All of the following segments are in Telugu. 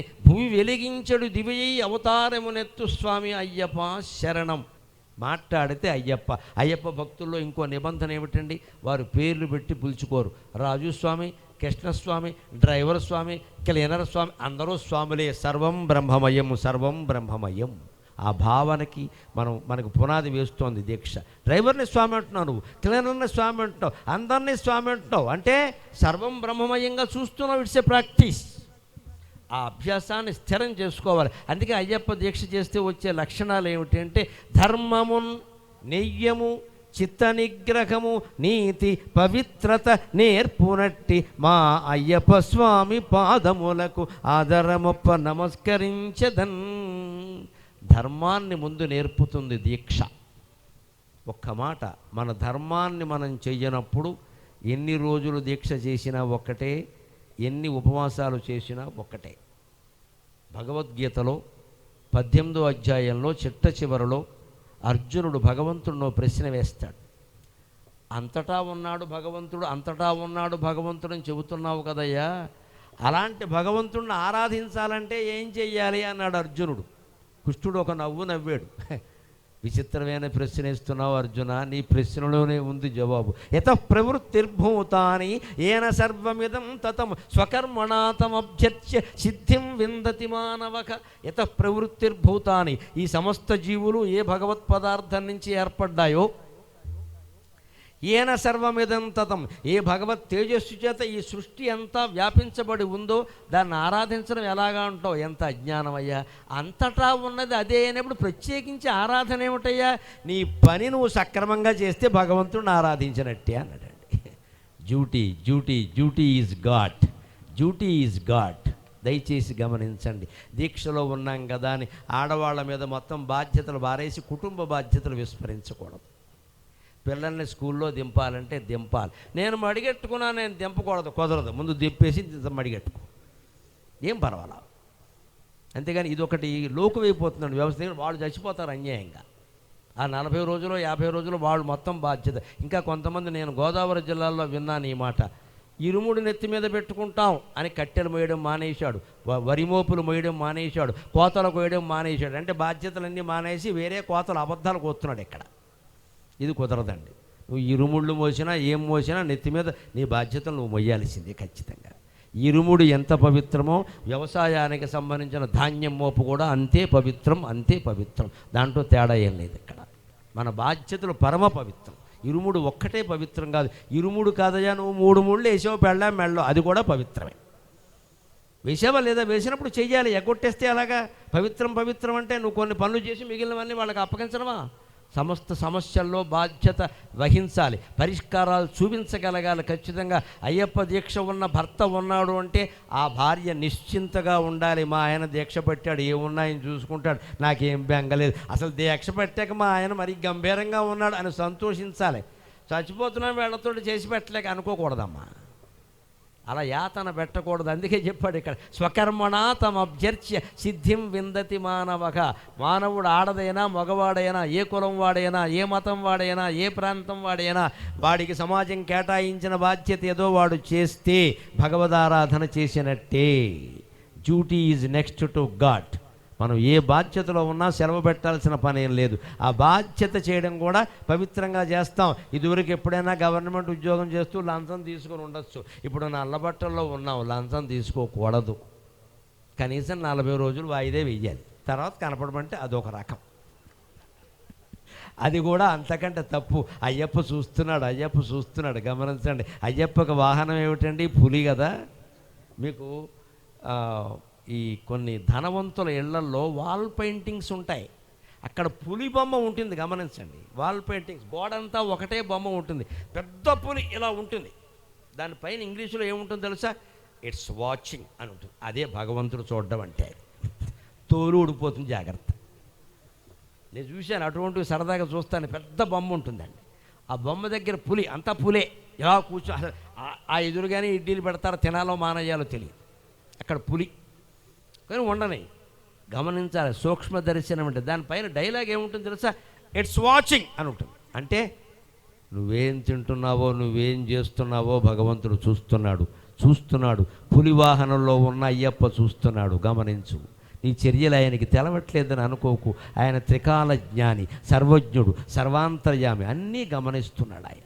భూమి వెలిగించడు దివ్యై అవతారమునెత్తు స్వామి అయ్యప్ప శరణం. మాట్లాడితే అయ్యప్ప. అయ్యప్ప భక్తుల్లో ఇంకో నిబంధన ఏమిటండి? వారు పేర్లు పెట్టి పిలుచుకోరు. రాజు స్వామి కృష్ణస్వామి డ్రైవర్ స్వామి క్లీనర్ స్వామి అందరూ స్వాములే. సర్వం బ్రహ్మమయం సర్వం బ్రహ్మమయం. ఆ భావనకి మనం మనకు పునాది వేస్తోంది దీక్ష. డ్రైవర్ని స్వామి అంటున్నావు నువ్వు క్లీనర్ని స్వామి అంటున్నావు అందరినీ స్వామి అంటున్నావు. అంటే సర్వం బ్రహ్మమయంగా చూస్తున్నావు ఇట్స్ ఏ ప్రాక్టీస్. ఆ అభ్యాసాన్ని స్థిరం చేసుకోవాలి. అందుకే అయ్యప్ప దీక్ష చేస్తే వచ్చే లక్షణాలు ఏమిటి అంటే ధర్మమున్ నెయ్యము చిత్త నిగ్రహము నీతి పవిత్రత నేర్పునట్టి మా అయ్యప్ప స్వామి పాదములకు ఆదరమొప్ప నమస్కరించదన్. ధర్మాన్ని ముందు నేర్పుతుంది దీక్ష. ఒక్క మాట మన ధర్మాన్ని మనం చెయ్యనప్పుడు ఎన్ని రోజులు దీక్ష చేసినా ఒక్కటే ఎన్ని ఉపవాసాలు చేసినా ఒక్కటే. భగవద్గీతలో పద్దెనిమిదో అధ్యాయంలో చిట్ట చివరలో అర్జునుడు భగవంతుడినో ప్రశ్న వేస్తాడు. అంతటా ఉన్నాడు భగవంతుడు అంతటా ఉన్నాడు భగవంతుడని చెబుతున్నావు కదయ్యా? అలాంటి భగవంతుడిని ఆరాధించాలంటే ఏం చెయ్యాలి? అన్నాడు అర్జునుడు. కృష్ణుడు ఒక నవ్వు నవ్వాడు. విచిత్రమైన ప్రశ్న ఇస్తున్నావు అర్జున. నీ ప్రశ్నలోనే ఉంది జవాబు. యత ప్రవృత్తిర్భూతాని ఏన సర్వమిదం తతం స్వకర్మణాతమభ్యర్చ్య సిద్ధిం విందతి మానవక యత ప్రవృత్తిర్భూతాని ఈ సమస్త జీవులు ఏ భగవత్ పదార్థం నుంచి ఏర్పడ్డాయో ఏన సర్వమిదంతతం ఏ భగవత్ తేజస్సు చేత ఈ సృష్టి ఎంత వ్యాపించబడి ఉందో దాన్ని ఆరాధించడం ఎలాగా ఉంటావు ఎంత అజ్ఞానమయ్యా. అంతటా ఉన్నది అదే అయినప్పుడు ప్రత్యేకించి ఆరాధన ఏమిటయ్యా? నీ పని నువ్వు సక్రమంగా చేస్తే భగవంతుడిని ఆరాధించినట్టే అన్నాడండి. Duty duty duty is god. Duty is god. దయచేసి గమనించండి. దీక్షలో ఉన్నాం కదా అని ఆడవాళ్ళ మీద మొత్తం బాధ్యతలు బారేసి కుటుంబ బాధ్యతలు విస్మరించకూడదు. పిల్లల్ని స్కూల్లో దింపాలంటే దింపాలి. నేను మడిగెట్టుకున్నా నేను దింపకూడదు కుదరదు. ముందు దింపేసి మడిగెట్టుకో. ఏం పర్వాలా? అంతేగాని ఇది ఒకటి లోకువైపోతున్నాడు వ్యవస్థ. వాళ్ళు చచ్చిపోతారు అన్యాయంగా. ఆ నలభై రోజులు యాభై రోజులు వాళ్ళు మొత్తం బాధ్యత. ఇంకా కొంతమంది నేను గోదావరి జిల్లాలో విన్నాను ఈ మాట. ఇరుముడు నెత్తి మీద పెట్టుకుంటాం అని కట్టెలు మోయడం మానేశాడు. వరిమోపులు వరి మోపులు మోయడం మానేశాడు. కోతలు కోయడం మానేశాడు. అంటే బాధ్యతలన్నీ మానేసి వేరే కోతలు అబద్ధాలు కోస్తున్నాడు ఇక్కడ. ఇది కుదరదండి. నువ్వు ఇరుముళ్ళు మోసినా ఏం మోసినా నెత్తి మీద నీ బాధ్యతలు నువ్వు మొయ్యాల్సిందే ఖచ్చితంగా. ఇరుముడు ఎంత పవిత్రమో వ్యవసాయానికి సంబంధించిన ధాన్యం మోపు కూడా అంతే పవిత్రం అంతే పవిత్రం. దాంట్లో తేడా ఏం లేదు ఇక్కడ. మన బాధ్యతలు పరమ పవిత్రం. ఇరుముడు ఒక్కటే పవిత్రం కాదు. ఇరుముడు కాదయా నువ్వు మూడు ముళ్ళు వేసావు పెళ్ళా మెళ్ళో. అది కూడా పవిత్రమే. వేసావా లేదా? వేసినప్పుడు చెయ్యాలి. ఎగ్గొట్టేస్తే అలాగా పవిత్రం పవిత్రం అంటే నువ్వు కొన్ని పనులు చేసి మిగిలినవన్నీ వాళ్ళకి అప్పగించడమా? సమస్త సమస్యల్లో బాధ్యత వహించాలి. పరిష్కారాలు చూపించగలగాలి. ఖచ్చితంగా అయ్యప్ప దీక్ష ఉన్న భర్త ఉన్నాడు అంటే ఆ భార్య నిశ్చింతగా ఉండాలి. మా ఆయన దీక్ష పెట్టాడు. ఏమున్నాయని చూసుకుంటాడు. నాకేం బెంగలేదు అసలు దీక్ష పెట్టాక మా ఆయన మరి గంభీరంగా ఉన్నాడు అని సంతోషించాలి. చచ్చిపోతున్నాం వీళ్ళతో చేసి పెట్టలేక అనుకోకూడదమ్మా. అలా యాతన పెట్టకూడదు. అందుకే చెప్పాడు ఇక్కడ స్వకర్మణ తమ అభ్యర్చ్య సిద్ధిం విందతి మానవక మానవుడు ఆడదైనా మగవాడైనా ఏ కులం వాడైనా ఏ మతం వాడైనా ఏ ప్రాంతం వాడైనా వాడికి సమాజం కేటాయించిన బాధ్యత ఏదో వాడు చేస్తే భగవదారాధన చేసినట్టే. Duty is next to god మనం ఏ బాధ్యతలో ఉన్నా సెలవు పెట్టాల్సిన పని ఏం లేదు. ఆ బాధ్యత చేయడం కూడా పవిత్రంగా చేస్తాం. ఇదివరకు ఎప్పుడైనా గవర్నమెంట్ ఉద్యోగం చేస్తూ లంచం తీసుకొని ఉండొచ్చు. ఇప్పుడు నల్లబట్టల్లో ఉన్నాం లంచం తీసుకోకూడదు. కనీసం నలభై రోజులు వాయిదే వెయ్యాలి. తర్వాత కనపడమంటే అదొక రకం. అది కూడా అంతకంటే తప్పు. అయ్యప్ప చూస్తున్నాడు అయ్యప్ప చూస్తున్నాడు. గమనించండి. అయ్యప్పకి వాహనం ఏమిటండి? పులి కదా. మీకు ఈ కొన్ని ధనవంతుల ఇళ్ళల్లో వాల్ పెయింటింగ్స్ ఉంటాయి. అక్కడ పులి బొమ్మ ఉంటుంది గమనించండి. వాల్ పెయింటింగ్స్ గోడ అంతా ఒకటే బొమ్మ ఉంటుంది. పెద్ద పులి ఇలా ఉంటుంది. దానిపైన ఇంగ్లీషులో ఏముంటుందో తెలుసా? ఇట్స్ వాచింగ్ అని ఉంటుంది. అదే భగవంతుడు చూడడం అంటే తోలు ఊడిపోతుంది జాగ్రత్త. నేను చూశాను అటువంటివి సరదాగా చూస్తాను. పెద్ద బొమ్మ ఉంటుందండి. ఆ బొమ్మ దగ్గర పులి అంతా పులే. ఎలా కూర్చో ఆ- ఆ ఎదురుగానే ఇడ్లీలు పెడతారో తినాలో మానేయాలో తెలియదు. అక్కడ పులి. కానీ ఉండని. గమనించాలి సూక్ష్మ దర్శనం అంటే. దానిపైన డైలాగ్ ఏముంటుంది తెలుసా? ఇట్స్ వాచింగ్ అని ఉంటుంది. అంటే నువ్వేం తింటున్నావో నువ్వేం చేస్తున్నావో భగవంతుడు చూస్తున్నాడు. చూస్తున్నాడు. పులివాహనంలో ఉన్న అయ్యప్ప చూస్తున్నాడు. గమనించు. నీ చర్యలు ఆయనకి తెలవట్లేదని అనుకోకు. ఆయన త్రికాల జ్ఞాని సర్వజ్ఞుడు సర్వాంతర్యామి. అన్నీ గమనిస్తున్నాడు ఆయన.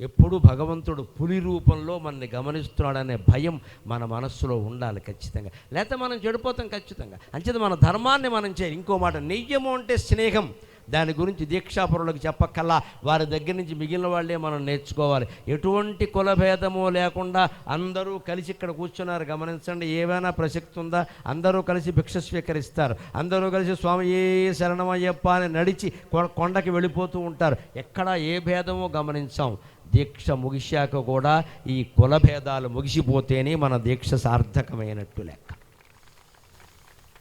ఎప్పుడు భగవంతుడు పులి రూపంలో మనల్ని గమనిస్తున్నాడనే భయం మన మనస్సులో ఉండాలి ఖచ్చితంగా. లేకపోతే మనం చెడిపోతాం ఖచ్చితంగా. అంచేది మన ధర్మాన్ని మనం చేయాలి. ఇంకో మాట నెయ్యము అంటే స్నేహం. దాని గురించి దీక్షాపరులకు చెప్పక్కల్లా వారి దగ్గర నుంచి మిగిలిన వాళ్ళే మనం నేర్చుకోవాలి. ఎటువంటి కులభేదము లేకుండా అందరూ కలిసి ఇక్కడ కూర్చున్నారు. గమనించండి ఏమైనా ప్రసక్తి ఉందా? అందరూ కలిసి భిక్ష స్వీకరిస్తారు. అందరూ కలిసి స్వామి ఏ శరణమయ్యప్ప అని నడిచి కొండకి వెళ్ళిపోతూ ఉంటారు. ఎక్కడ ఏ భేదమో గమనించాం. దీక్ష ముగిశాక కూడా ఈ కులభేదాలు ముగిసిపోతేనే మన దీక్ష సార్థకమైనట్టు లెక్క.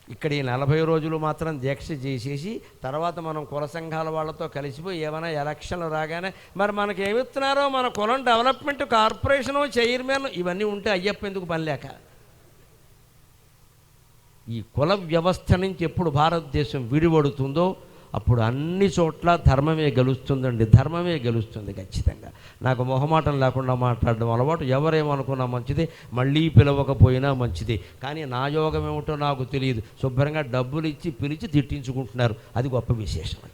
ఇక్కడ ఈ నలభై రోజులు మాత్రం దీక్ష చేసేసి తర్వాత మనం కుల సంఘాల వాళ్ళతో కలిసిపోయి ఏమైనా ఎలక్షన్లు రాగానే మరి మనకి ఏమిస్తున్నారో మన కులం డెవలప్మెంట్ కార్పొరేషను చైర్మన్ ఇవన్నీ ఉంటే అయ్యప్ప ఎందుకు పనిలేక ఈ కుల వ్యవస్థ నుంచి ఎప్పుడు భారతదేశం విడిపడుతుందో అప్పుడు అన్ని చోట్ల ధర్మమే గెలుస్తుందండి ధర్మమే గెలుస్తుంది ఖచ్చితంగా. నాకు మొహమాటం లేకుండా మాట్లాడడం అలవాటు ఎవరేమనుకున్నా మంచిది మళ్ళీ పిలవకపోయినా మంచిది. కానీ నా యోగం ఏమిటో నాకు తెలియదు. శుభ్రంగా డబ్బులు ఇచ్చి పిలిచి తిట్టించుకుంటున్నారు. అది గొప్ప విశేషం అది.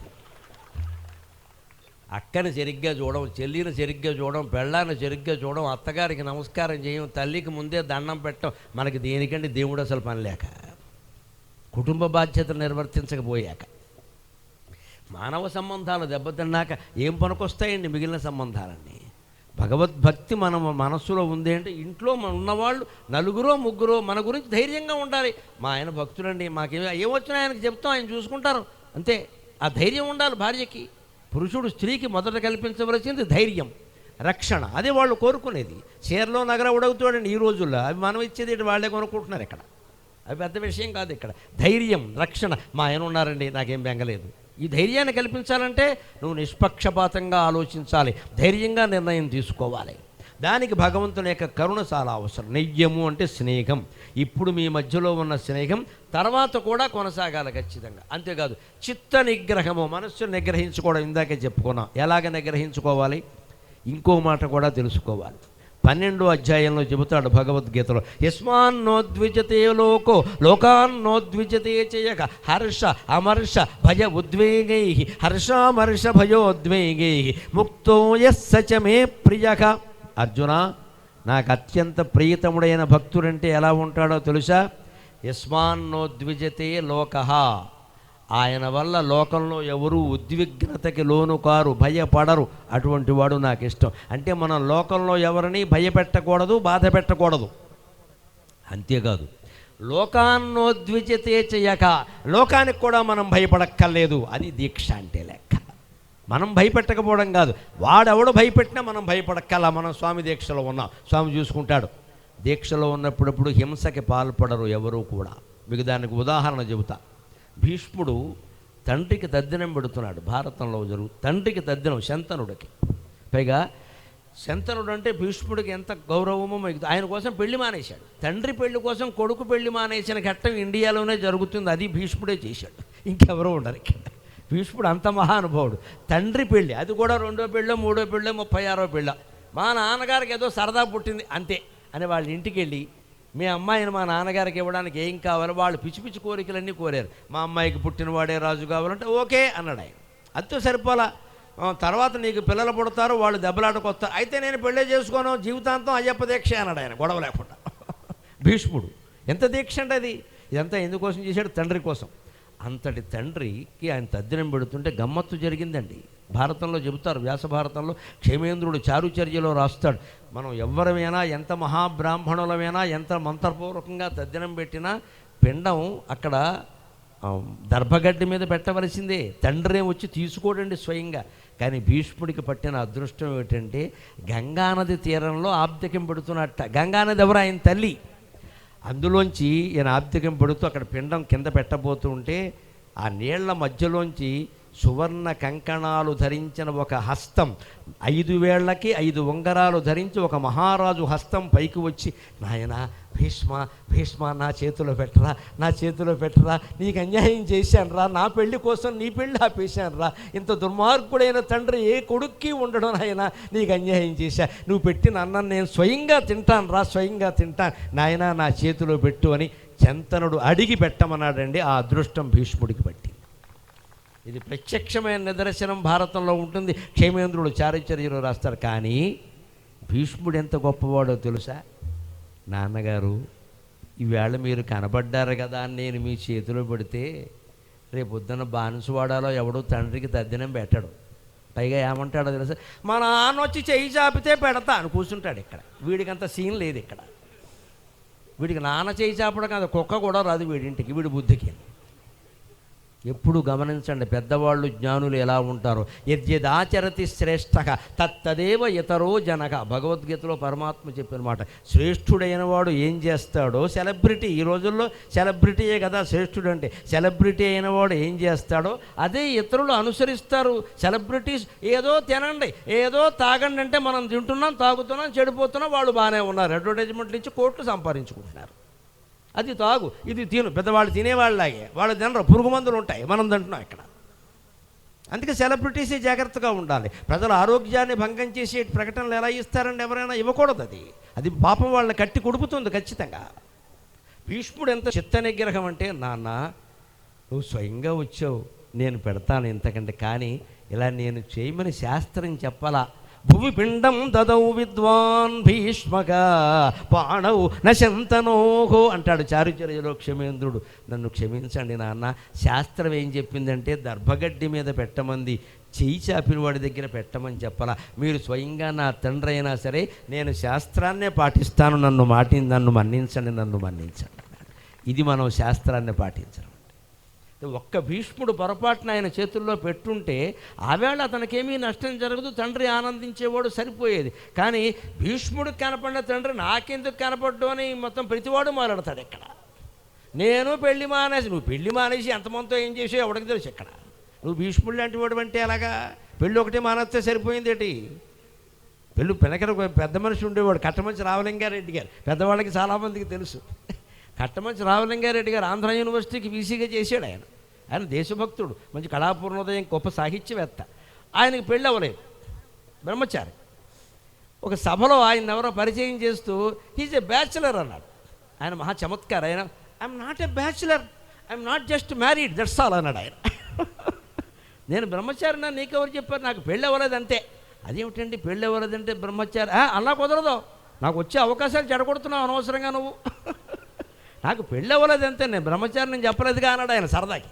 అక్కని సరిగ్గా చూడడం చెల్లిని సరిగ్గా చూడడం పెళ్ళాన్ని సరిగ్గా చూడడం అత్తగారికి నమస్కారం చేయడం తల్లికి ముందే దండం పెట్టడం మనకి దేనికంటే దేవుడు అసలు పని లేక. కుటుంబ బాధ్యతలు నిర్వర్తించకపోయాక. మానవ సంబంధాలు దెబ్బతిన్నాక ఏం పనికొస్తాయండి మిగిలిన సంబంధాలన్నీ? భగవద్భక్తి మన మనస్సులో ఉంది అంటే ఇంట్లో ఉన్నవాళ్ళు నలుగురో ముగ్గురో మన గురించి ధైర్యంగా ఉండాలి. మా ఆయన భక్తులండి మాకేమి ఏమొచ్చినా ఆయనకి చెప్తాం ఆయన చూసుకుంటారు. అంతే ఆ ధైర్యం ఉండాలి భార్యకి. పురుషుడు స్త్రీకి మొదట కల్పించవలసింది ధైర్యం రక్షణ. అదే వాళ్ళు కోరుకునేది. చీరలో నగర ఉడవుతాడండి ఈ రోజుల్లో అవి మనం ఇచ్చేది వాళ్ళే కొనుక్కుంటున్నారు ఇక్కడ. అవి పెద్ద విషయం కాదు ఇక్కడ. ధైర్యం రక్షణ. మా ఆయన ఉన్నారండి నాకేం బెంగలేదు. ఈ ధైర్యాన్ని కల్పించాలంటే నువ్వు నిష్పక్షపాతంగా ఆలోచించాలి ధైర్యంగా నిర్ణయం తీసుకోవాలి. దానికి భగవంతుని యొక్క కరుణ చాలా అవసరం. నెయ్యము అంటే స్నేహం. ఇప్పుడు మీ మధ్యలో ఉన్న స్నేహం తర్వాత కూడా కొనసాగాలి ఖచ్చితంగా. అంతేకాదు చిత్త నిగ్రహము మనస్సును నిగ్రహించుకోవడం ఇందాకే చెప్పుకున్నాం. ఎలాగ నిగ్రహించుకోవాలి? ఇంకో మాట కూడా తెలుసుకోవాలి. పన్నెండో అధ్యాయంలో చెబుతాడు భగవద్గీతలో యస్మాన్నోద్విజతే లోకో లోకాన్నోద్విజతే చేయక హర్ష అమర్ష భయ ఉద్వేగై హర్షామర్ష భయోద్వేగై ముక్తో యస్సచ మే ప్రియక అర్జున నాకు అత్యంత ప్రియతముడైన భక్తుడంటే ఎలా ఉంటాడో తెలుసా? యస్మాన్నోద్విజతే లోక. ఆయన వల్ల లోకంలో ఎవరు ఉద్విగ్నతకి లోను కారు భయపడరు. అటువంటి వాడు నాకు ఇష్టం. అంటే మనం లోకంలో ఎవరిని భయపెట్టకూడదు బాధ పెట్టకూడదు. అంతేకాదు లోకాన్నోద్విజతే చేయక లోకానికి కూడా మనం భయపడక్కర్లేదు. అది దీక్ష అంటే లెక్క. మనం భయపెట్టకపోవడం కాదు. వాడెవడు భయపెట్టినా మనం భయపడక్కల మనం స్వామి దీక్షలో ఉన్నాం. స్వామి చూసుకుంటాడు. దీక్షలో ఉన్నప్పుడప్పుడు హింసకి పాల్పడరు ఎవరూ కూడా. మీకు దానికి ఉదాహరణ చెబుతా. భీష్ముడు తండ్రికి తద్దినం పెడుతున్నాడు. భారతంలో జరుగు తండ్రికి తద్దినం శంతనుడికి. పైగా శంతనుడు అంటే భీష్ముడికి ఎంత గౌరవమో మీకు ఆయన కోసం పెళ్ళి మానేశాడు. తండ్రి పెళ్ళి కోసం కొడుకు పెళ్ళి మానేసిన ఘట్టం ఇండియాలోనే జరుగుతుంది. అది భీష్ముడే చేశాడు. ఇంకెవరో ఉండరు ఇక్కడ. భీష్ముడు అంత మహానుభావుడు. తండ్రి పెళ్ళి అది కూడా రెండో పెళ్ళో మూడో పెళ్ళో ముప్పై ఆరో పెళ్ళో. మా నాన్నగారికి ఏదో సరదా పుట్టింది అంతే. అని వాళ్ళ ఇంటికి వెళ్ళి మీ అమ్మాయిని మా నాన్నగారికి ఇవ్వడానికి ఏం కావాలో వాళ్ళు పిచ్చి పిచ్చి కోరికలన్నీ కోరారు. మా అమ్మాయికి పుట్టినవాడే రాజు కావాలంటే ఓకే అన్నాడు ఆయన. అంతే సరిపోలా. తర్వాత నీకు పిల్లలు పుడతారు వాళ్ళు దెబ్బలాటకొస్తారు అయితే నేను పెళ్ళే చేసుకోను జీవితాంతం అయ్యప్ప దీక్ష అన్నాడు ఆయన గొడవ లేకుండా. భీష్ముడు ఎంత దీక్ష అంటే అది? ఇదంతా ఎందుకోసం చేశాడు? తండ్రి కోసం. అంతటి తండ్రికి ఆయన తద్దినం పెడుతుంటే గమ్మత్తు జరిగిందండి. భారతంలో చెబుతారు వ్యాస భారతంలో క్షేమేంద్రుడు చారుచర్యలో రాస్తాడు. మనం ఎవరమైనా ఎంత మహాబ్రాహ్మణులమైనా ఎంత మంత్రపూర్వకంగా తద్దినం పెట్టినా పిండం అక్కడ దర్భగడ్డి మీద పెట్టవలసిందే. తండ్రి వచ్చి తీసుకోడండి స్వయంగా. కానీ భీష్ముడికి పట్టిన అదృష్టం ఏమిటంటే గంగానది తీరంలో ఆబ్దికం పెడుతున్నట్ట. గంగానది ఎవరు? ఆయన తల్లి. అందులోంచి ఈయన ఆబ్దికం పెడుతూ అక్కడ పిండం కింద పెట్టబోతుంటే ఆ నీళ్ళ మధ్యలోంచి సువర్ణ కంకణాలు ధరించిన ఒక హస్తం ఐదు వేళ్ళకి ఐదు ఉంగరాలు ధరించి ఒక మహారాజు హస్తం పైకి వచ్చి నాయనా భీష్మ భీష్మ నా చేతిలో పెట్టరా నా చేతిలో పెట్టరా నీకు అన్యాయం చేశానురా నా పెళ్ళి కోసం నీ పెళ్ళి ఆపేశానురా ఇంత దుర్మార్గుడైన తండ్రి ఏ కొడుక్కి ఉండడం నాయన నీకు అన్యాయం చేశా నువ్వు పెట్టిన అన్నం నేను స్వయంగా తింటాను రా స్వయంగా తింటాను నాయన నా చేతిలో పెట్టు అని చంతనుడు అడిగి పెట్టమన్నాడండి ఆ అదృష్టం భీష్ముడికి పట్టి ఇది ప్రత్యక్షమైన నిదర్శనం భారతంలో ఉంటుంది. క్షేమేంద్రుడు చారిచర్యలు రాస్తారు. కానీ భీష్ముడు ఎంత గొప్పవాడో తెలుసా? నాన్నగారు ఈవేళ మీరు కనబడ్డారు కదా అని నేను మీ చేతిలో పెడితే రేపొద్దున బానిసవాడాలో ఎవడో తండ్రికి తద్దినం పెట్టడు. పైగా ఏమంటాడో తెలుసా? మా నాన్న వచ్చి చెయ్యి చాపితే పెడతా అని కూర్చుంటాడు ఇక్కడ. వీడికంత సీన్ లేదు ఇక్కడ. వీడికి నాన్న చేయి చాపడం కాదు కుక్క కూడా రాదు వీడింటికి వీడి బుద్ధికి. ఎప్పుడు గమనించండి పెద్దవాళ్ళు జ్ఞానులు ఎలా ఉంటారో. యద్యదాచరతి శ్రేష్ఠ తత్తదేవ ఇతరో జనక భగవద్గీతలో పరమాత్మ చెప్పిన మాట శ్రేష్ఠుడైన వాడు ఏం చేస్తాడో సెలబ్రిటీ ఈ రోజుల్లో సెలబ్రిటీయే కదా శ్రేష్ఠుడు అంటే సెలబ్రిటీ అయిన వాడు ఏం చేస్తాడో అదే ఇతరులు అనుసరిస్తారు. సెలబ్రిటీస్ ఏదో తినండి ఏదో తాగండి అంటే మనం తింటున్నాం తాగుతున్నాం చెడిపోతున్నాం వాళ్ళు బాగానే ఉన్నారు. అడ్వర్టైజ్మెంట్లు ఇచ్చి కోట్లు సంపాదించుకుంటున్నారు. అది తాగు ఇది తిను. పెద్దవాళ్ళు తినేవాళ్ళలాగే. వాళ్ళు తినరు. పురుగు మందులు ఉంటాయి. మనం తింటున్నాం ఇక్కడ. అందుకే సెలబ్రిటీసే జాగ్రత్తగా ఉండాలి. ప్రజల ఆరోగ్యాన్ని భంగం చేసే ప్రకటనలు ఎలా ఇస్తారండి ఎవరైనా ఇవ్వకూడదు అది. అది పాపం వాళ్ళని కట్టి కొడుకుతుంది ఖచ్చితంగా. భీష్ముడు ఎంత చిత్త నిగ్రహం అంటే నాన్న నువ్వు స్వయంగా వచ్చావు. నేను పెడతాను ఇంతకంటే. కానీ ఇలా నేను చేయమని శాస్త్రం చెప్పాలా? భువి పిండం దదౌ విద్వాన్ భీష్మగా పాణౌ నశంతనోహో అంటాడు చారుచర్యలో క్షమేంద్రుడు నన్ను క్షమించండి నాన్న శాస్త్రం ఏం చెప్పిందంటే దర్భగడ్డి మీద పెట్టమంది చేయి చాపిన వాడి దగ్గర పెట్టమని చెప్పాలా. మీరు స్వయంగా నా తండ్రి అయినా సరే నేను శాస్త్రాన్నే పాటిస్తాను నన్ను మాటి నన్ను మన్నించండి నన్ను మన్నించండి. ఇది మనం శాస్త్రాన్ని పాటించడం. ఒక్క భీష్ముడు పొరపాటున ఆయన చేతుల్లో పెట్టుంటే ఆవేళ అతనికేమీ నష్టం జరగదు తండ్రి ఆనందించేవాడు సరిపోయేది. కానీ భీష్ముడికి కనపడిన తండ్రి నాకెందుకు కనపడ్డు అని మొత్తం ప్రతివాడు మాట్లాడతాడు ఇక్కడ నేను పెళ్ళి మానేసి నువ్వు పెళ్ళి మానేసి ఎంతమందితో ఏం చేసావు ఎవడికి తెలుసు ఇక్కడ నువ్వు భీష్ముడు లాంటి వాడు అంటే ఎలాగా? పెళ్ళి ఒకటి మానేస్తే సరిపోయింది ఏంటి? పెళ్ళి పెనకర పెద్ద మనిషి ఉండేవాడు కట్టమంచి రామలింగారెడ్డి గారు. పెద్దవాళ్ళకి చాలామందికి తెలుసు. కట్టమంచి రామలింగారెడ్డి గారు ఆంధ్ర యూనివర్సిటీకి వీసీగా చేశాడు ఆయన. ఆయన దేశభక్తుడు. మంచి కళాపూర్ణోదయం గొప్ప సాహిత్యవేత్త. ఆయనకి పెళ్ళి అవ్వలేదు. బ్రహ్మచారి. ఒక సభలో ఆయన ఎవరో పరిచయం చేస్తూ హీజ్ ఎ బ్యాచులర్ అన్నాడు. ఆయన మహా చమత్కారు. ఆయన I'm not a bachelor I'm not just married that's all అన్నాడు ఆయన. నేను బ్రహ్మచారి నా నీకెవరు చెప్పారు? నాకు పెళ్ళి అవ్వలేదు అంతే. అదేమిటండి పెళ్ళి అవ్వలేదంటే బ్రహ్మచారి? అలా కుదరదు. నాకు వచ్చే అవకాశాలు చెడగొడుతున్నావు అనవసరంగా నువ్వు. నాకు పెళ్ళి అవ్వలేదు అంతే నేను బ్రహ్మచారి నేను చెప్పలేదుగా అన్నాడు ఆయన సరదాకి.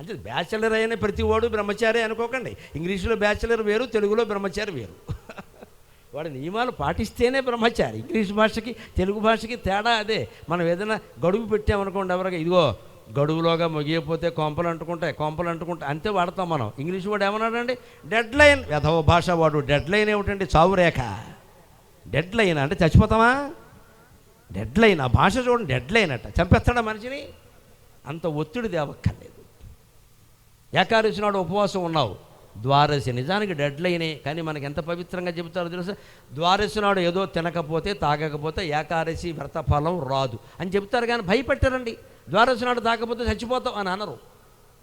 అంటే బ్యాచిలర్ అయిన ప్రతి వాడు బ్రహ్మచారి అనుకోకండి. ఇంగ్లీషులో బ్యాచిలర్ వేరు తెలుగులో బ్రహ్మచారి వేరు. వాడి నియమాలు పాటిస్తేనే బ్రహ్మచారి. ఇంగ్లీష్ భాషకి తెలుగు భాషకి తేడా అదే. మనం ఏదైనా గడువు పెట్టామనుకోండి ఎవరికి ఇదిగో గడువులోగా ముగియపోతే కొంపలు అంటుకుంటాయి కొంపలు అంటుకుంటాయి అంతే వాడతాం మనం. ఇంగ్లీష్ వాడు ఏమన్నాడండి? డెడ్ లైన్ యథవ భాష వాడు డెడ్ లైన్ ఏమిటండి? చావురేఖ డెడ్ లైన్ అంటే చచ్చిపోతామా? డెడ్ లైన్ ఆ భాష చూడండి డెడ్ లైన్ అట. చంపేస్తాడా మనిషిని? అంత ఒత్తిడి దేవక్కర్లేదు ఏకాదశి నాడు ఉపవాసం ఉన్నావు. ద్వాదశి నిజానికి డెడ్ లైనే కానీ మనకి ఎంత పవిత్రంగా చెబుతారో తెలుసా? ద్వాదశి నాడు ఏదో తినకపోతే తాగకపోతే ఏకాదశి వ్రత ఫలం రాదు. అని చెప్తారు కానీ భయపెట్టరండి. ద్వాదశి నాడు తాగకపోతే చచ్చిపోతాం అని అనరు.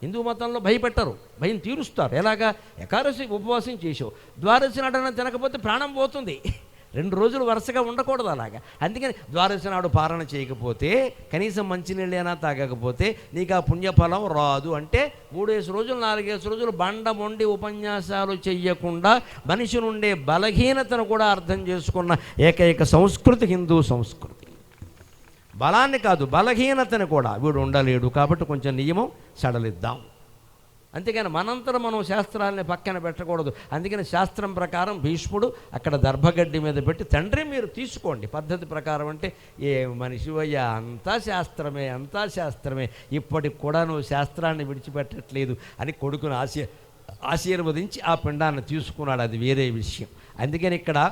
హిందూ మతంలో భయపెట్టరు. భయం తీరుస్తారు. ఎలాగా? ఏకాదశి ఉపవాసం చేసావు ద్వాదశి నాడు తినకపోతే ప్రాణం పోతుంది. రెండు రోజులు వరుసగా ఉండకూడదు అలాగా. అందుకని ద్వాదశి నాడు పారణ చేయకపోతే కనీసం మంచినీళ్ళైనా తాగకపోతే నీకు ఆ పుణ్యఫలం రాదు. అంటే మూడేసి రోజులు నాలుగేసి రోజులు బండ మొండి ఉపన్యాసాలు చెయ్యకుండా మనిషి నుండే బలహీనతను కూడా అర్థం చేసుకున్న ఏకైక సంస్కృతి హిందూ సంస్కృతి. బలాన్ని కాదు బలహీనతను కూడా. వీడు ఉండలేడు కాబట్టి కొంచెం నియమం సడలిద్దాం. అంతేగాని మనంతరం మనం శాస్త్రాలని పక్కన పెట్టకూడదు. అందుకని శాస్త్రం ప్రకారం భీష్ముడు అక్కడ దర్భగడ్డి మీద పెట్టి తండ్రి మీరు తీసుకోండి. పద్ధతి ప్రకారం అంటే ఏ మనిషివయ్య అంతా శాస్త్రమే అంతా శాస్త్రమే. ఇప్పటికి కూడా నువ్వు శాస్త్రాన్ని విడిచిపెట్టట్లేదు అని కొడుకును ఆశీ ఆశీర్వదించి ఆ పిండాన్ని తీసుకున్నాడు. అది వేరే విషయం. అందుకని ఇక్కడ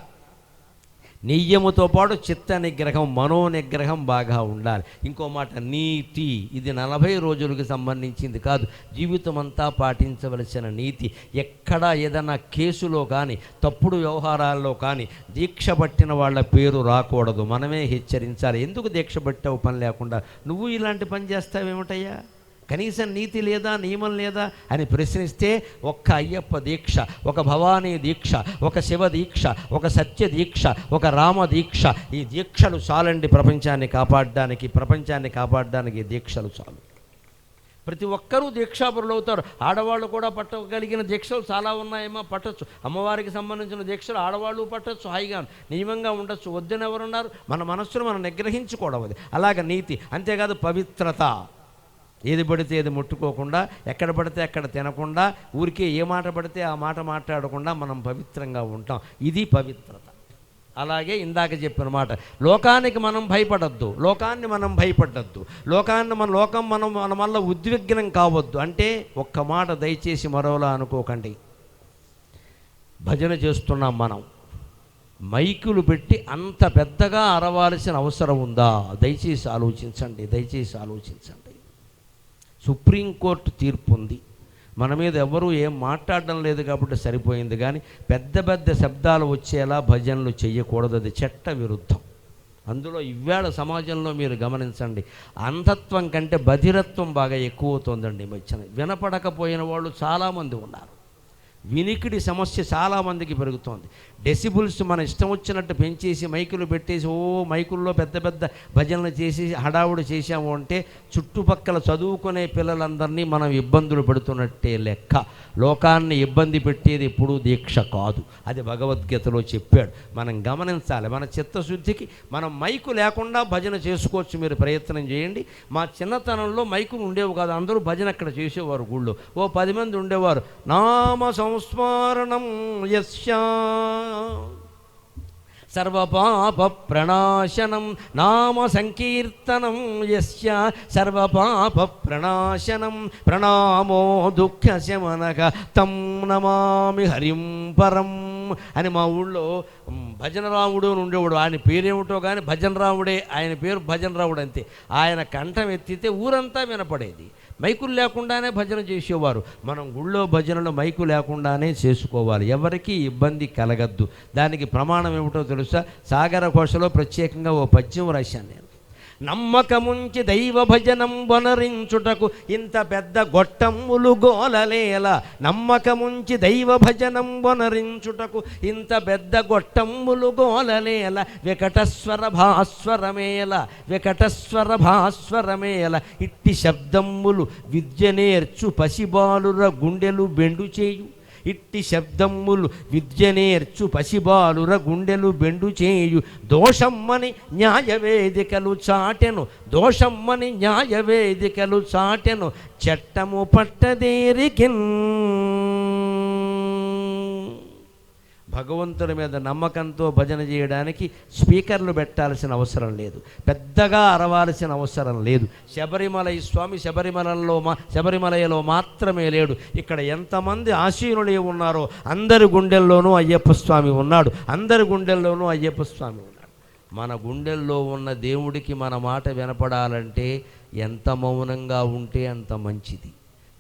నెయ్యముతో పాటు చిత్త నిగ్రహం మనో నిగ్రహం బాగా ఉండాలి. ఇంకో మాట నీతి. ఇది నలభై రోజులకు సంబంధించింది కాదు. జీవితం అంతా పాటించవలసిన నీతి. ఎక్కడా ఏదైనా కేసులో కానీ తప్పుడు వ్యవహారాల్లో కానీ దీక్ష పట్టిన వాళ్ళ పేరు రాకూడదు. మనమే హెచ్చరించాలి. ఎందుకు దీక్ష పట్టావు పని లేకుండా? నువ్వు ఇలాంటి పని చేస్తావేమిటయ్యా? కనీసం నీతి లేదా నియమం లేదా అని ప్రశ్నిస్తే ఒక్క అయ్యప్ప దీక్ష ఒక భవానీ దీక్ష ఒక శివ దీక్ష ఒక సత్య దీక్ష ఒక రామ దీక్ష ఈ దీక్షలు చాలండి ప్రపంచాన్ని కాపాడడానికి ప్రపంచాన్ని కాపాడడానికి ఈ దీక్షలు చాలు. ప్రతి ఒక్కరూ దీక్షాపరులు అవుతారు. ఆడవాళ్ళు కూడా పట్టగలిగిన దీక్షలు చాలా ఉన్నాయేమో పట్టచ్చు. అమ్మవారికి సంబంధించిన దీక్షలు ఆడవాళ్ళు పట్టచ్చు హాయిగా నియమంగా ఉండొచ్చు. వద్దునెవరున్నారు? మన మనస్సును మనం నిగ్రహించుకోవడం అది. అలాగ నీతి అంతేకాదు పవిత్రత. ఏది పడితే ఏది ముట్టుకోకుండా ఎక్కడ పడితే అక్కడ తినకుండా ఊరికే ఏ మాట పడితే ఆ మాట మాట్లాడకుండా మనం పవిత్రంగా ఉంటాం. ఇది పవిత్రత. అలాగే ఇందాక చెప్పిన మాట లోకానికి మనం భయపడద్దు లోకాన్ని మనం భయపడద్దు లోకాన్ని మన లోకం మనం మన వల్ల ఉద్విగ్నం కావద్దు. అంటే ఒక్క మాట దయచేసి మరోలా అనుకోకండి. భజన చేస్తున్నాం మనం. మైకులు పెట్టి అంత పెద్దగా అరవాల్సిన అవసరం ఉందా? దయచేసి ఆలోచించండి దయచేసి ఆలోచించండి. సుప్రీంకోర్టు తీర్పు ఉంది. మన మీద ఎవరూ ఏం మాట్లాడడం లేదు కాబట్టి సరిపోయింది కానీ పెద్ద పెద్ద శబ్దాలు వచ్చేలా భజనలు చెయ్యకూడదు. అది చట్ట విరుద్ధం. అందులో ఇవాళ సమాజంలో మీరు గమనించండి. అంధత్వం కంటే బధిరత్వం బాగా ఎక్కువ అవుతోందండి మధ్యన. వినపడకపోయిన వాళ్ళు చాలామంది ఉన్నారు. వినికిడి సమస్య చాలామందికి పెరుగుతోంది. డెసిబుల్స్ మన ఇష్టం వచ్చినట్టు పెంచేసి మైకులు పెట్టేసి ఓ మైకుల్లో పెద్ద పెద్ద భజనలు చేసి హడావుడి చేశాము అంటే చుట్టుపక్కల చదువుకునే పిల్లలందరినీ మనం ఇబ్బందులు పెడుతున్నట్టే లెక్క. లోకాన్ని ఇబ్బంది పెట్టేది ఎప్పుడూ దీక్ష కాదు. అది భగవద్గీతలో చెప్పాడు. మనం గమనించాలి. మన చిత్తశుద్ధికి మనం మైకు లేకుండా భజన చేసుకోవచ్చు. మీరు ప్రయత్నం చేయండి. మా చిన్నతనంలో మైకులు ఉండేవి కాదు. అందరూ భజన అక్కడ చేసేవారు గుళ్ళో. ఓ పది మంది ఉండేవారు. నామ సంస్మరణం యస్యా. సర్వపాప ప్రణాశనం నామ సంకీర్తనం యస్య. సర్వపాప ప్రణాశనం ప్రణామో దుఃఖ శమనక తం నమామి హరిం పరం అని మా ఊళ్ళో భజన రాముడు అని ఉండేవాడు. ఆయన పేరేమిటో కానీ భజన రాముడే ఆయన పేరు భజన రాముడు అంతే. ఆయన కంఠం ఎత్తితే ఊరంతా వినపడేది. మైకులు లేకుండానే భజన చేసేవారు. మనం గుళ్ళో భజనలు మైకు లేకుండానే చేసుకోవాలి. ఎవరికీ ఇబ్బంది కలగద్దు. దానికి ప్రమాణం ఏమిటో తెలుసా? సాగర ఘోషలో ప్రత్యేకంగా ఓ పద్యం రాశాను నేను. నమ్మకముంచి దైవ భజనం వనరించుటకు ఇంత పెద్ద గొట్టమ్ములు గోలలేల. నమ్మకముంచి దైవ భజనం వనరించుటకు ఇంత పెద్ద గొట్టమ్ములు గోలలేల. వికటస్వర భాస్వరమేల వికటస్వర భాస్వరమేల. ఇట్టి శబ్దమ్ములు విద్య నేర్చు పసిబాలుర గుండెలు బెండు చేయు. ఇట్టి శబ్దమ్ములు విద్య నేర్చు పసిబాలుర గుండెలు బెండు చేయు. దోషమ్మని న్యాయవేదికలు చాటెను. దోషమ్మని న్యాయవేదికలు చాటెను. చట్టము పట్టదేరికిన్. భగవంతుడి మీద నమ్మకంతో భజన చేయడానికి స్పీకర్లు పెట్టాల్సిన అవసరం లేదు. పెద్దగా అరవాల్సిన అవసరం లేదు. శబరిమల ఈ స్వామి శబరిమలలో మా శబరిమలయలో మాత్రమే లేడు. ఇక్కడ ఎంతమంది ఆశీనులే ఉన్నారో అందరి గుండెల్లోనూ అయ్యప్ప స్వామి ఉన్నాడు. అందరి గుండెల్లోనూ అయ్యప్ప స్వామి ఉన్నాడు. మన గుండెల్లో ఉన్న దేవుడికి మన మాట వినపడాలంటే ఎంత మౌనంగా ఉంటే అంత మంచిది.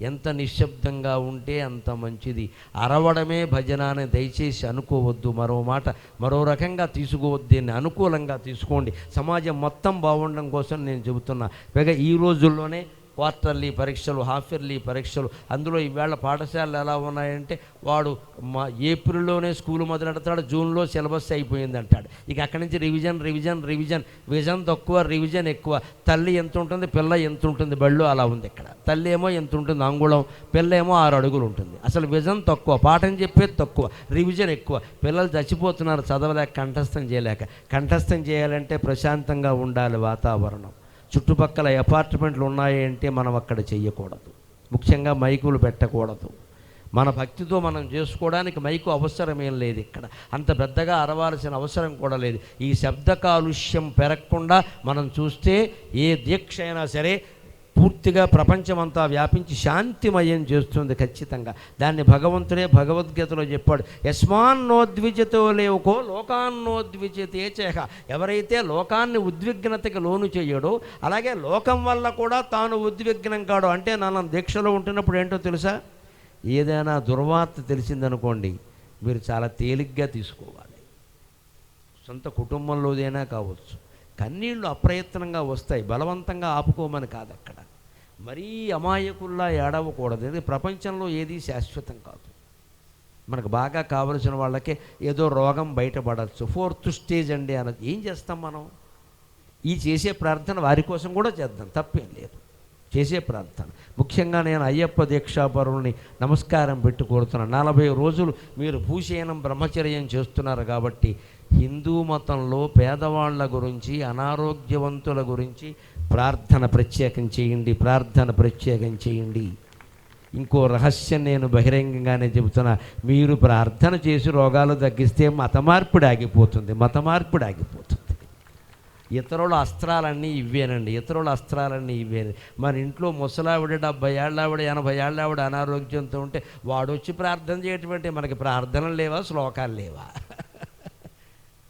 ఎంత నిశ్శబ్దంగా ఉంటే అంత మంచిది. అరవడమే భజన అని దయచేసి అనుకోవద్దు. మరో మాట మరో రకంగా తీసుకోవద్దు. దీన్ని అనుకూలంగా తీసుకోండి. సమాజం మొత్తం బాగుండడం కోసం నేను చెబుతున్నా. పైగా ఈ రోజుల్లోనే క్వార్టర్లీ పరీక్షలు హాఫ్ ఇయర్లీ పరీక్షలు. అందులో ఈవేళ పాఠశాలలు ఎలా ఉన్నాయంటే వాడు మా ఏప్రిల్లోనే స్కూల్ మొదలెడతాడు జూన్లో సిలబస్ అయిపోయింది అంటాడు. ఇక అక్కడి నుంచి రివిజన్ రివిజన్ రివిజన్. విజన్ తక్కువ రివిజన్ ఎక్కువ. తల్లి ఎంత ఉంటుంది పిల్ల ఎంత ఉంటుంది బళ్ళు అలా ఉంది ఇక్కడ. తల్లి ఏమో ఎంత ఉంటుంది అంగుళం. పిల్ల ఏమో ఆరు అడుగులు ఉంటుంది. అసలు విజన్ తక్కువ పాఠం చెప్పేది తక్కువ రివిజన్ ఎక్కువ. పిల్లలు చచ్చిపోతున్నారు చదవలేక కంఠస్థం చేయలేక. కంఠస్థం చేయాలంటే ప్రశాంతంగా ఉండాలి వాతావరణం. చుట్టుపక్కల అపార్ట్మెంట్లు ఉన్నాయి అంటే మనం అక్కడ చేయకూడదు ముఖ్యంగా మైకులు పెట్టకూడదు. మన భక్తితో మనం చేసుకోవడానికి మైకు అవసరమేం లేదు ఇక్కడ. అంత పెద్దగా అరవాల్సిన అవసరం కూడా లేదు. ఈ శబ్ద కాలుష్యం పెరగకుండా మనం చూస్తే ఏ దీక్ష అయినా సరే పూర్తిగా ప్రపంచమంతా వ్యాపించి శాంతిమయం చేస్తుంది ఖచ్చితంగా. దాన్ని భగవంతుడే భగవద్గీతలో చెప్పాడు యస్మాన్నోద్విజతో లేవుకో లోకాన్నోద్విజతే చేహ. ఎవరైతే లోకాన్ని ఉద్విగ్నతకి లోను చేయడో అలాగే లోకం వల్ల కూడా తాను ఉద్విగ్నం కాడు. అంటే నన్ను దీక్షలో ఉంటున్నప్పుడు ఏంటో తెలుసా? ఏదైనా దుర్వార్త తెలిసిందనుకోండి మీరు చాలా తేలిగ్గా తీసుకోవాలి. సొంత కుటుంబంలోదైనా కావచ్చు. కన్నీళ్ళు అప్రయత్నంగా వస్తాయి బలవంతంగా ఆపుకోమని కాదు అక్కడ. మరీ అమాయకుల్లా ఏడవకూడదు ఇది ప్రపంచంలో ఏది శాశ్వతం కాదు. మనకు బాగా కావలసిన వాళ్ళకే ఏదో రోగం బయటపడచ్చు ఫోర్త్ స్టేజ్ అండి అన్నది. ఏం చేస్తాం మనం? ఈ చేసే ప్రార్థన వారి కోసం కూడా చేద్దాం తప్పేం లేదు. చేసే ప్రార్థన. ముఖ్యంగా నేను అయ్యప్ప దీక్షాపరుల్ని నమస్కారం పెట్టుకోరుతున్నాను నలభై రోజులు మీరు భూషయనం బ్రహ్మచర్యం చేస్తున్నారు కాబట్టి హిందూ మతంలో పేదవాళ్ళ గురించి అనారోగ్యవంతుల గురించి ప్రార్థన ప్రత్యేకం చేయండి ప్రార్థన ప్రత్యేకం చేయండి. ఇంకో రహస్యం నేను బహిరంగంగానే చెబుతున్నా. మీరు ప్రార్థన చేసి రోగాలు తగ్గిస్తే మతమార్పిడి ఆగిపోతుంది మతమార్పిడి ఆగిపోతుంది. ఇతరుల అస్త్రాలన్నీ ఇవ్వేనండి ఇతరుల అస్త్రాలన్నీ ఇవ్వేది. మన ఇంట్లో ముసలావిడ డెబ్బై ఏళ్ళావిడ ఎనభై ఏళ్ళావిడ అనారోగ్యంతో ఉంటే వాడు వచ్చి ప్రార్థన చేయటువంటి మనకి ప్రార్థనలు లేవా శ్లోకాలు లేవా?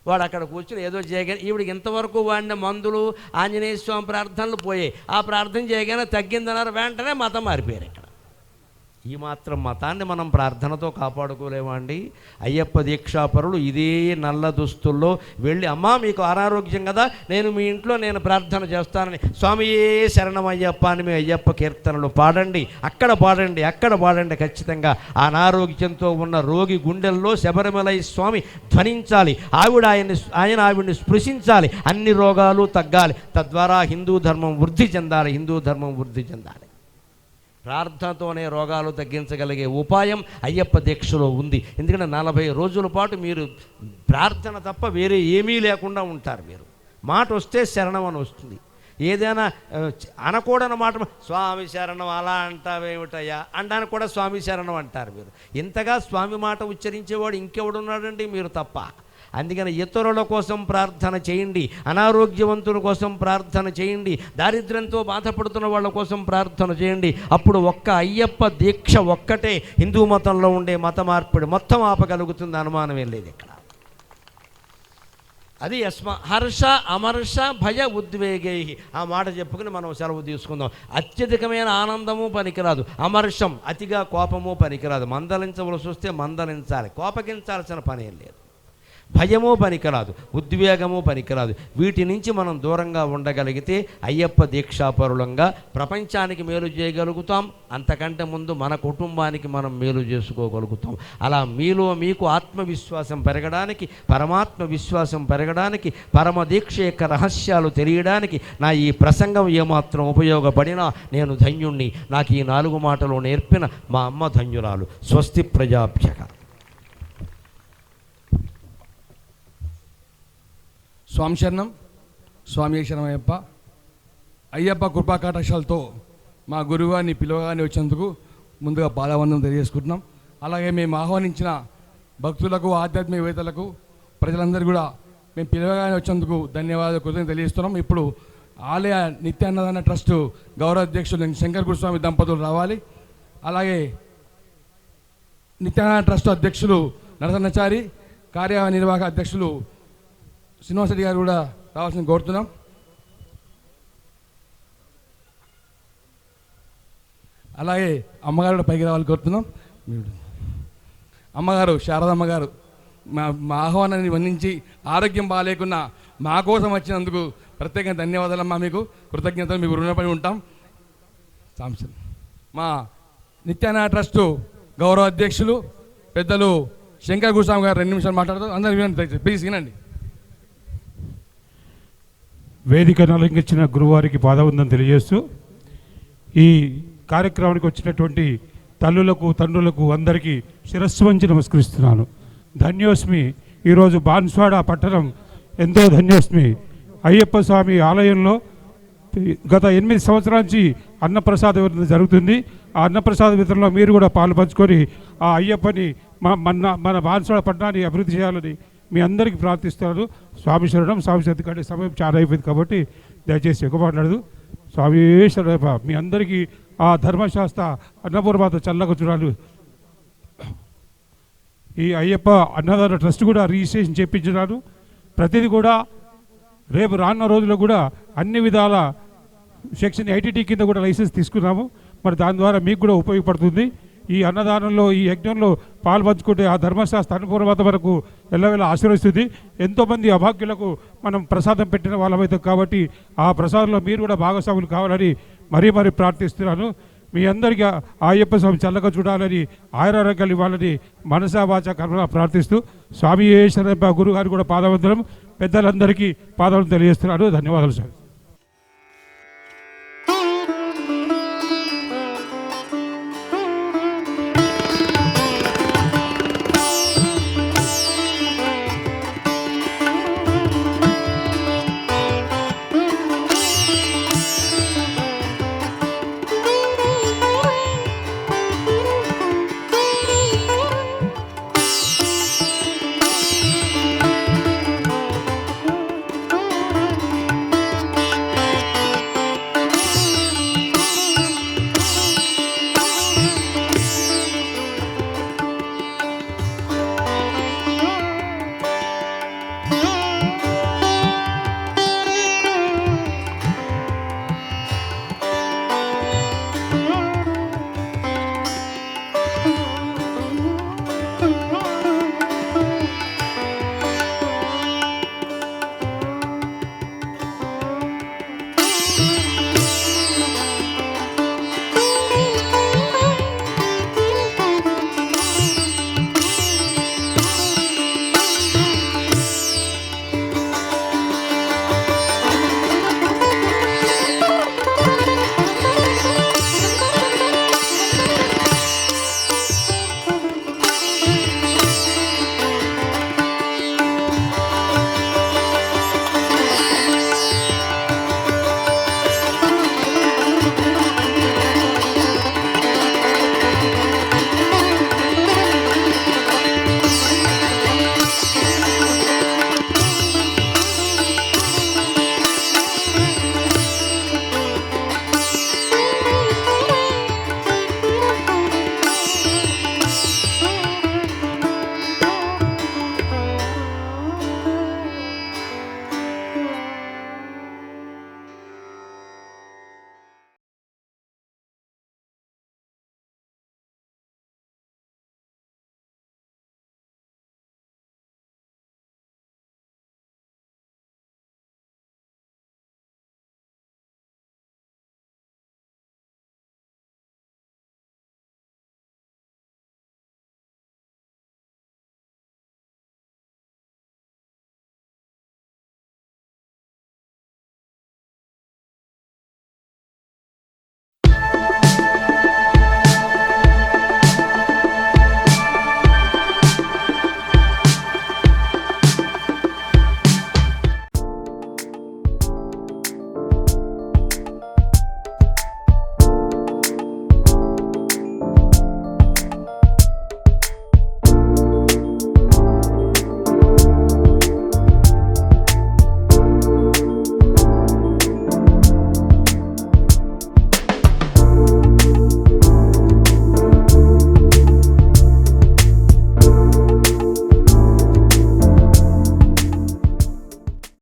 వాడు అక్కడ కూర్చుని ఏదో చేయగానే ఈవిడికి ఇంతవరకు వాడిన మందులు ఆంజనేయ స్వామి ప్రార్థనలు పోయాయి. ఆ ప్రార్థన చేయగానే తగ్గిందన్నారు వెంటనే మతం మారిపోయారు ఇక్కడ. ఈ మాత్రం మతాన్ని మనం ప్రార్థనతో కాపాడుకోలేమండి. అయ్యప్ప దీక్షాపరులు ఇదే నల్ల దుస్తుల్లో వెళ్ళి అమ్మా మీకు అనారోగ్యం కదా నేను మీ ఇంట్లో నేను ప్రార్థన చేస్తానని. స్వామియే శరణం అయ్యప్ప అని మీ అయ్యప్ప కీర్తనలు పాడండి. అక్కడ పాడండి అక్కడ పాడండి ఖచ్చితంగా. అనారోగ్యంతో ఉన్న రోగి గుండెల్లో శబరిమలై స్వామి ధ్వనించాలి. ఆవిడ ఆయన్ని ఆయన ఆవిడ్ని స్పృశించాలి. అన్ని రోగాలు తగ్గాలి. తద్వారా హిందూ ధర్మం వృద్ధి చెందాలి హిందూ ధర్మం వృద్ధి చెందాలి. ప్రార్థనతోనే రోగాలు తగ్గించగలిగే ఉపాయం అయ్యప్ప దీక్షలో ఉంది. ఎందుకంటే నలభై రోజుల పాటు మీరు ప్రార్థన తప్ప వేరే ఏమీ లేకుండా ఉంటారు మీరు. మాట వస్తే శరణం అని వస్తుంది. ఏదైనా అనకూడని మాట స్వామి శరణం అలా అంటావేమిటయ్యా? అనడానికి కూడా స్వామి శరణం అంటారు మీరు. ఇంతగా స్వామి మాట ఉచ్చరించేవాడు ఇంకెవడున్నాడండి మీరు తప్ప? అందుకని ఇతరుల కోసం ప్రార్థన చేయండి. అనారోగ్యవంతుల కోసం ప్రార్థన చేయండి. దారిద్ర్యంతో బాధపడుతున్న వాళ్ళ కోసం ప్రార్థన చేయండి. అప్పుడు ఒక్క అయ్యప్ప దీక్ష ఒక్కటే హిందూ మతంలో ఉండే మత మార్పిడి మొత్తం ఆపగలుగుతుంది. అనుమానమేం లేదు ఇక్కడ. అది అస్మ హర్ష అమర్ష భయ ఉద్వేగై. ఆ మాట చెప్పుకుని మనం సెలవు తీసుకుందాం. అత్యధికమైన ఆనందము పనికిరాదు. అమర్షం అతిగా కోపము పనికిరాదు. మందలించవలసి వస్తే మందలించాలి. కోపగించాల్సిన పని ఏం లేదు. భయము పనికిరాదు ఉద్వేగము పనికిరాదు. వీటి నుంచి మనం దూరంగా ఉండగలిగితే అయ్యప్ప దీక్షాపరులంగా ప్రపంచానికి మేలు చేయగలుగుతాం. అంతకంటే ముందు మన కుటుంబానికి మనం మేలు చేసుకోగలుగుతాం. అలా మీలో మీకు ఆత్మవిశ్వాసం పెరగడానికి పరమాత్మ విశ్వాసం పెరగడానికి పరమ దీక్ష యొక్క రహస్యాలు తెలియడానికి నా ఈ ప్రసంగం ఏమాత్రం ఉపయోగపడినా నేను ధన్యుణ్ణి. నాకు ఈ నాలుగు మాటలు నేర్పిన మా అమ్మ ధన్యురాలు. స్వస్తి ప్రజాభ్యక స్వామి శరణం స్వామి శరణం అయ్యప్ప అయ్యప్ప మా గురువుగారిని పిలువగానే వచ్చినందుకు ముందుగా బాలవందనం తెలియజేసుకుంటున్నాం. అలాగే మేము ఆహ్వానించిన భక్తులకు ఆధ్యాత్మికవేత్తలకు ప్రజలందరూ కూడా మేము పిలవగానే వచ్చినందుకు ధన్యవాదాలు కృతజ్ఞత తెలియజేస్తున్నాం. ఇప్పుడు ఆలయ నిత్యాన్నదాన ట్రస్ట్ గౌరవ అధ్యక్షులు శంకర్ గురుస్వామి దంపతులు రావాలి. అలాగే నిత్యానంద ట్రస్ట్ అధ్యక్షులు నరసన్నచారి కార్యనిర్వాహక అధ్యక్షులు శ్రీనివాసరెడ్డి గారు కూడా రావాల్సిన కోరుతున్నాం. అలాగే అమ్మగారు కూడా పైకి రావాలని కోరుతున్నాం. అమ్మగారు శారదమ్మ గారు మా మా ఆహ్వానాన్ని వందించి ఆరోగ్యం బాగాలేకున్నా మా కోసం వచ్చినందుకు ప్రత్యేకంగా ధన్యవాదాలమ్మా మీకు. కృతజ్ఞతలు మీకు రుణపడి ఉంటాం. సాంసన్. మా నిత్యానా ట్రస్టు గౌరవ అధ్యక్షులు పెద్దలు శంకర్ గురుస్వామి గారు రెండు నిమిషాలు మాట్లాడుతారు. అందరూ వినండి ప్లీజ్ వినండి. వేదికను అలంకరించిన గురువారికి పాదవందం తెలియజేస్తూ ఈ కార్యక్రమానికి వచ్చినటువంటి తల్లులకు తండ్రులకు అందరికీ శిరస్సు వంచి నమస్కరిస్తున్నాను. ధన్యోస్మి ఈరోజు బాన్స్వాడ పట్టణం ఎంతో ధన్యోస్మి. అయ్యప్ప స్వామి ఆలయంలో గత ఎనిమిది సంవత్సరాల నుంచి అన్నప్రసాద వితరణ జరుగుతుంది. ఆ అన్నప్రసాద వితరణలో మీరు కూడా పాలు పంచుకొని ఆ అయ్యప్పని మా మన మన బాన్స్వాడ పట్టణాన్ని అభివృద్ధి చేయాలని మీ అందరికీ ప్రార్థిస్తున్నారు. స్వామి శరణం స్వామి సత్తి సమయం చాలా అయిపోయింది కాబట్టి దయచేసి ఎక్కువ మాట్లాడదు. స్వామి శరణప మీ అందరికీ ఆ ధర్మశాస్త్ర అన్నపూర్మాత చల్లక చూడాలి. ఈ అయ్యప్ప అన్నదాన ట్రస్ట్ కూడా రిజిస్ట్రేషన్ చేయించినారు ప్రతిదీ కూడా రేపు రానున్న రోజుల్లో కూడా అన్ని విధాల సెక్షన్ ఐటీటీ కింద కూడా లైసెన్స్ తీసుకున్నాము. మరి దాని ద్వారా మీకు కూడా ఉపయోగపడుతుంది. ఈ అన్నదానంలో ఈ యజ్ఞంలో పాల్పంచుకుంటే ఆ ధర్మశాస్త్ర అనుపూర్వత వరకు ఎల్లవేళ ఆశీర్వదిస్తుంది. ఎంతోమంది అభాగ్యులకు మనం ప్రసాదం పెట్టిన వాళ్ళమైతే కాబట్టి ఆ ప్రసాదంలో మీరు కూడా భాగస్వాములు కావాలని మరీ మరీ ప్రార్థిస్తున్నాను. మీ అందరికీ అయ్యప్ప స్వామి చల్లగా చూడాలని ఆయురారోగ్యాలు ఇవ్వాలని మనసా వాచ కర్మ ప్రార్థిస్తూ స్వామి గురువు గురుగారు కూడా పాదవందనం పెద్దలందరికీ పాదవం తెలియజేస్తున్నాను. ధన్యవాదాలు సార్.